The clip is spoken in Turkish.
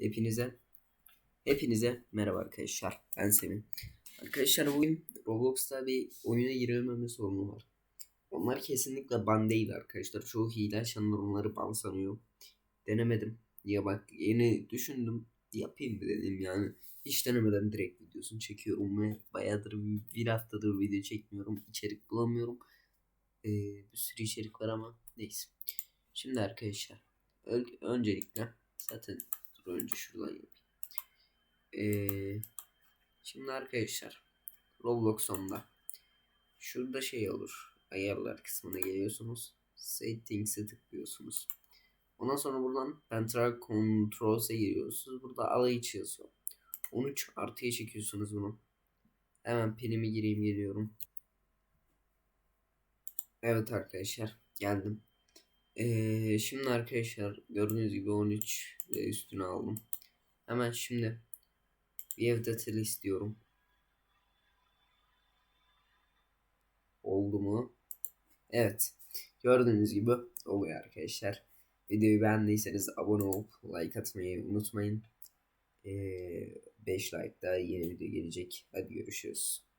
Hepinize Hepinize merhaba arkadaşlar. Ben Semih. Arkadaşlar bugün Roblox'ta bir oyuna girilmeme sorunu var. Onlar kesinlikle ban değil arkadaşlar. Çoğu hile açanlar onları ban sanıyor. Denemedim. Ya bak yeni düşündüm. Yapayım mı dedim yani. Hiç denemeden direkt videosunu çekiyorum ve bayağıdır bir haftadır video çekmiyorum. İçerik bulamıyorum. Ee, bir sürü içerik var ama neyse. Şimdi arkadaşlar öncelikle zaten önce şuradan yapayım. Ee, şimdi arkadaşlar Roblox onda şurada şey olur ayarlar kısmına geliyorsunuz settings'e tıklıyorsunuz. Ondan sonra buradan Pentra Controls'e giriyorsunuz burada alayı yazıyor. 13 artıya çekiyorsunuz bunu. Hemen pinimi gireyim geliyorum. Evet arkadaşlar geldim ee, şimdi arkadaşlar gördüğünüz gibi 13 ve üstüne aldım hemen şimdi View detail istiyorum. Oldu mu? Evet. Gördüğünüz gibi oluyor arkadaşlar. Videoyu beğendiyseniz abone olup like atmayı unutmayın. Ee, 5 like daha yeni video gelecek. Hadi görüşürüz.